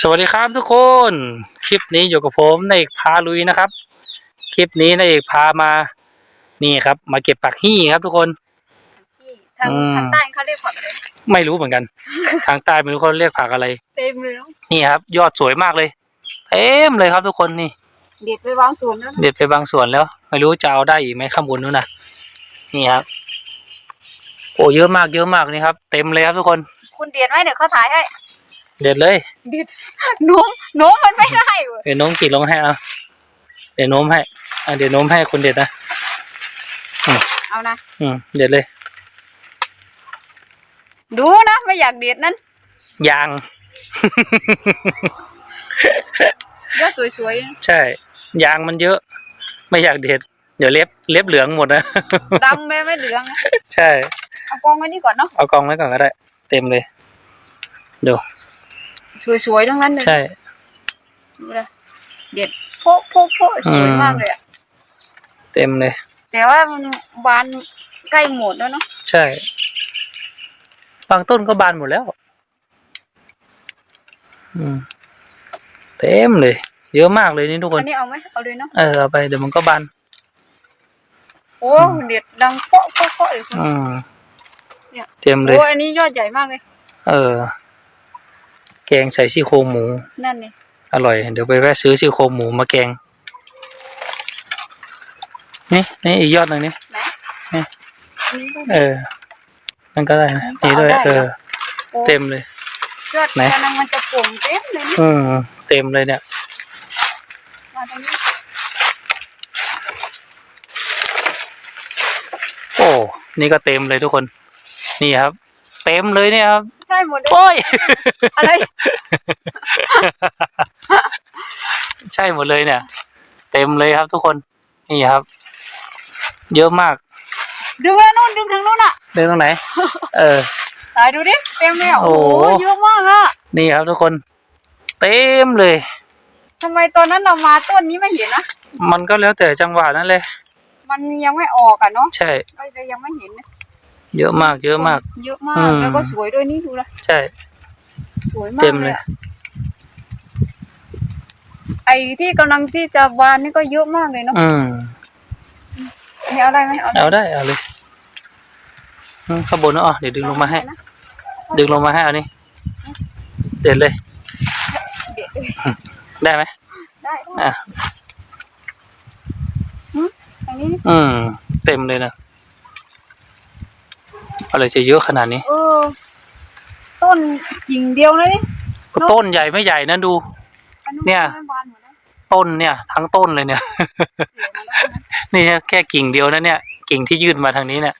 สวัสดีครับทุกคน คลิปนี้อยู่กับผมนายเอกพาลุยนะครับ คลิปนี้นายเอกพามา นี่ครับ มาเก็บผักฮี่ครับทุกคน ที่ทางอืม ทางใต้เขาเรียกผักอะไรไม่รู้เหมือนกัน ทางใต้ไม่รู้เขาเรียกผักอะไร เต็มเลยเนาะนี่ครับ ยอดสวยมากเลยเต็มเลยครับทุกคนนี่ เด็ดไปวางสวนแล้วนะเด็ดไปบางส่วนแล้ว ไม่รู้จะเอาได้อีกไหมข้างบนนู้นนะนี่ครับ โอ้เยอะมากเยอะมากนี่ครับ เต็มเลยครับทุกคน คุณเด็ดไหมเดี๋ยวเขาถ่ายให้ เด็ดเลยเด็ดโน้มโน้มมันไม่ได้เว้ยเดี๋ยวโน้มกี่ลงให้เอาเดี๋ยวโน้มให้อะเดี๋ยวโน้มให้คนเด็ดนะเอานะ อืมเด็ดเลย ดูนะไม่อยากเด็ดนั้นยางยอดสวยๆนะใช่ ยางมันเยอะ ไม่อยากเด็ด เดี๋ยวเล็บเล็บเหลืองหมดนะดำไม่ไม่เหลืองนะใช่ เอากองไว้นี่ก่อนเนาะเอากองไว้ก่อนก็ได้ เต็มเลย ดู สวยๆทั้งนั้นเลยใช่ดูเลยเด็ดโป๊ะโป๊ะโป๊ะสวยมากเลยอะเต็มเลย แต่ว่ามันบานใกล้หมดแล้วเนาะใช่บางต้นก็บานหมดแล้ว อืม เต็มเลย เยอะมากเลยนี่ทุกคอันนนี้เอาไหมเอาเลยเนาะเออเอาไปเดี๋ยวมันก็บานโอ้เด็ดดังโป๊ะโป๊ะโป๊ะเลยคุณอืมเนี่ยเต็มเลยโอ้อันนี้ยอดใหญ่มากเลย เออแกงใส่ซี่โครงหมู นั่นนี่อร่อย เดี๋ยวไปแวะซื้อซี่โครงหมูมาแกง นี่นี่อีกยอดหนึ่งนี่ไหนอันนี้ก็เออนั่นก็ได้นะอันนี้นี่ด้วยก็เอาได้เออเหรอโอ้เต็มเลยยอดไหนกำลังมันจะโป่งเต็มเลยนี่อืมเต็มเลยเนี่ยมาตรงนี้โอ้ นี่ก็เต็มเลยทุกคน นี่ครับ เต็มเลยเนี่ยครับ ใช่หมดเลยโอ้ย อะไร ใช่หมดเลยเนี่ย เต็มเลยครับทุกคน นี่ครับ เยอะมาก ดึงแล้วนู่นดึงทางนู่นอะเดินตรงไหน เออ ตายดูดิเต็มเลยอะโอ้โอ้โหโห เยอะมากอะนี่ครับทุกคน เต็มเลย ทำไมตอนนั้นเรามาต้นนี้ไม่เห็นนะมันก็แล้วแต่จังหวะนั่นเลย มันยังไม่ออกอะเนาะใช่ ก็เลยยังไม่เห็นนะ เยอะมาก เยอะมาก เยอะมาอืกมแล้วก็สวยด้วยนี่ดูนะใช่ สวยมากเต็มเลยอะไอ้ที่กำลังที่จะบานนี่ก็เยอะมากเลยเนาะอืมอันนี้เอาได้ไหมเอาได้เอาได้เอาเลยอืมข้างบนเนอะอ๋อเดี๋ยวดึงลงมาให้นะดึงลงมาให้เอานี่เด็ดเลยเด็ดได้ไหมได้ได้อะอันนี้อืมเต็มเลยนะ อะไรจะเยอะขนาดนี้ เออ ต้นกิ่งเดียวนะนี่ก็ต้นใหญ่ไม่ใหญ่นะดูอันนู้นเนี่ยไม่บานหมดแล้วต้นเนี่ย ทั้งต้นเลยเนี่ยเสียหมดแล้วนะนี่แค่กิ่งเดียวนะเนี่ย กิ่งที่ยื่นมาทางนี้เนี่ย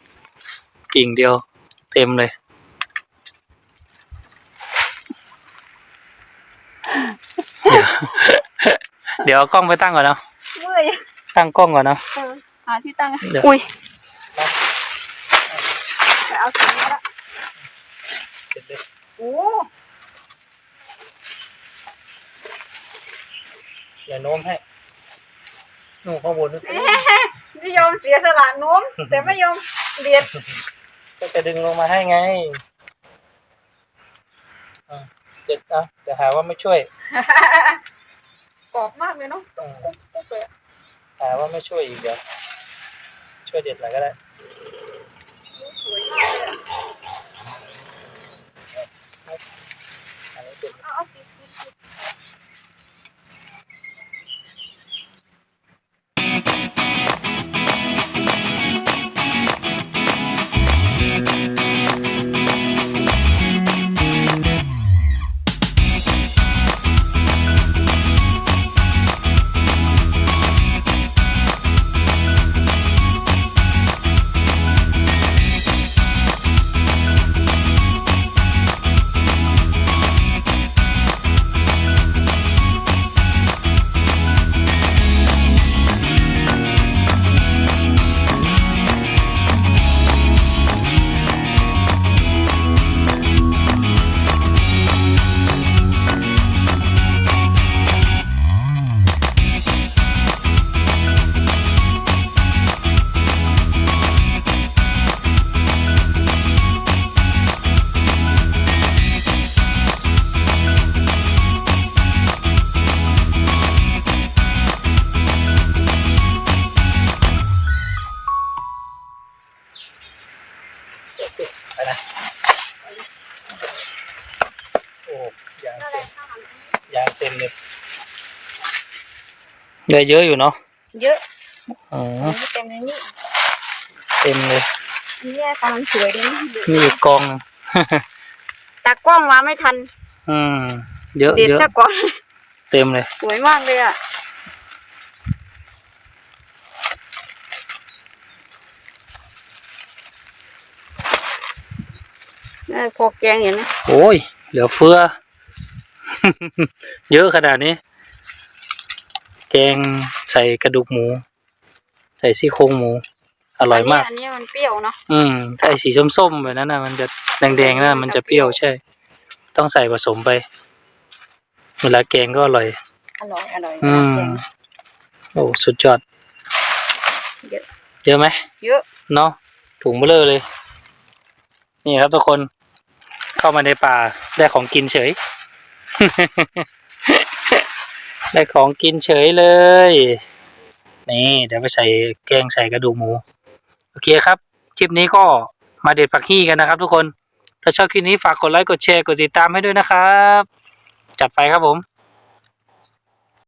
กิ่งเดียว เต็มเลย เดี๋ยวเดี๋ยวเอากล้องไปตั้งก่อนเนาะเมื่อยตั้งกล้องก่อนเนาะเออหาที่ตั้งเดี๋ยวอุ้ยแต่ เอาสีนี้ละโอ้อย่าโน้มให้นู่นข้างบนนู่นเอ๊ะไม่ยอมเสียสละโน้ม แต่ไม่ยอมเบียดก็จะดึงลงมาให้ไงอะเจ็ดอะเดี๋ยวหาว่าไม่ช่วยกรอบมากเลยเนาะอืมปุ๊บเลยอะหาว่าไม่ช่วยอีกเดี๋ยวช่วยเด็ดหน่อยก็ได้ Ah, Oo, 50. ได้เยอะอยู่เนาะเยอะอ๋อมันเต็มในนี้เต็มเลยอันนี้กำลังสวยเลยนะนี่อีกกองหนึ่งตากล้องมาไม่ทัน อืมเยอะเด็ดเยอะซะก่อนเต็มเลย สวยมากเลยอะเออพอแกงเห็นไหมโอ้ย เหลือเฟือ เยอะขนาดนี้ แกงใส่กระดูกหมู ใส่ซี่โครงหมู อร่อยมาก อันนี้อันนี้มันเปรี้ยวเนาะอืมไอ้สีส้มๆแบบนั้นนะมันจะแดงๆนะมันจะเปรี้ยวใช่ ต้องใส่ผสมไป เวลาแกงก็อร่อย อร่อยอร่อยอืมแกงโอ้สุดยอด เยอะเยอะไหมเยอะเนาะถุงเบลอเลย นี่ครับทุกคนเข้ามาในป่าได้ของกินเฉย ได้ของกินเฉยเลย นี่เดี๋ยวไปใส่แกงใส่กระดูกหมู โอเคครับ คลิปนี้ก็มาเด็ดผักขี้กันนะครับทุกคน ถ้าชอบคลิปนี้ฝากกดไลค์ กดแชร์ กดติดตามให้ด้วยนะครับ จัดไปครับผม